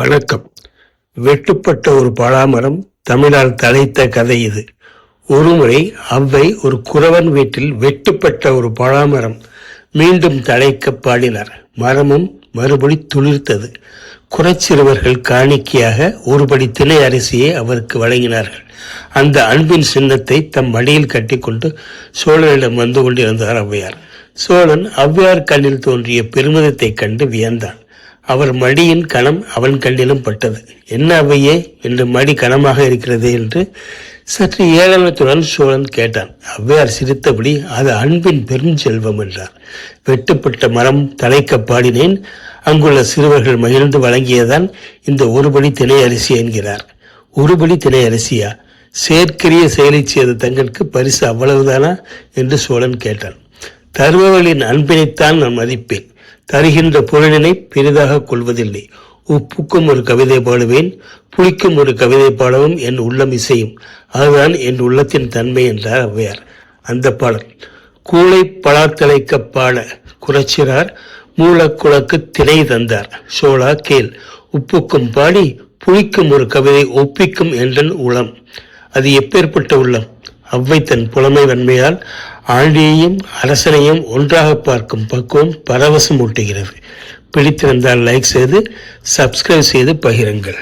வணக்கம். வெட்டுப்பட்ட ஒரு பழாமரம் தமிழால் தலைத்த கதை இது. ஒருமுறை அவ்வை ஒரு குறவன் வீட்டில் வெட்டுப்பட்ட ஒரு பழாமரம் மீண்டும் தழைக்க பாடினார். மரமும் மறுபடி துளிர்த்தது. குறச்சிறுவர்கள் காணிக்கையாக ஒருபடி திணை அரிசியை அவருக்கு வழங்கினார்கள். அந்த அன்பின் சின்னத்தை தம் மடியில் கட்டிக்கொண்டு சோழனிடம் வந்து கொண்டிருந்தார் ஔவையார் சோழன் ஔவையார் கண்ணில் தோன்றிய பெருமிதத்தைக் கண்டு வியந்தான். அவர் மடியின் கணம் அவன் கண்ணிலும் பட்டது. என்ன அவையே? என்று மடி கணமாக இருக்கிறது என்று சற்று ஏளனத்துடன் சோழன் கேட்டான். அவ்வையார் சிரித்தபடி அது அன்பின் பெருஞ்செல்வம் என்றார். வெட்டுப்பட்ட மரம் தலைக்க பாடினேன். அங்குள்ள சிறுவர்கள் மகிழ்ந்து வழங்கியதான் இந்த ஒருபடி திணை அரிசி என்கிறார். ஒருபடி திணை அரிசியா? செயற்கரிய செயலை செய்த தங்களுக்கு பரிசு அவ்வளவுதானா? என்று சோழன் கேட்டான். தருபவர்களின் அன்பினைத்தான் நான் மதிப்பேன். தருகின்ற பொருளினை பெரிதாக கொள்வதில்லை. உப்புக்கும் ஒரு கவிதை பாடுவேன் புளிக்கும் ஒரு கவிதை பாடவும் என் உள்ளம் இசையும். அதுதான் என் உள்ளத்தின் தன்மை என்றார் ஔவையார். அந்த பாடல் கூளை பலாத்தலைக்க பாட குறைச்சிறார் மூலக்குளக்கு திணை தந்தார் சோழா கேள். உப்புக்கும் பாடி புளிக்கும் ஒரு கவிதை ஒப்பிக்கும் என்றன் உளம். அது எப்பேற்பட்ட உள்ளம்? அவ்வை தன் புலமை வன்மையால் ஆண்டியையும் அரசனையும் ஒன்றாக பார்க்கும் பக்குவம் பரவசம் ஊட்டுகிறது. பிடித்திருந்தால் லைக் செய்து சப்ஸ்கிரைப் செய்து பகிருங்கள்.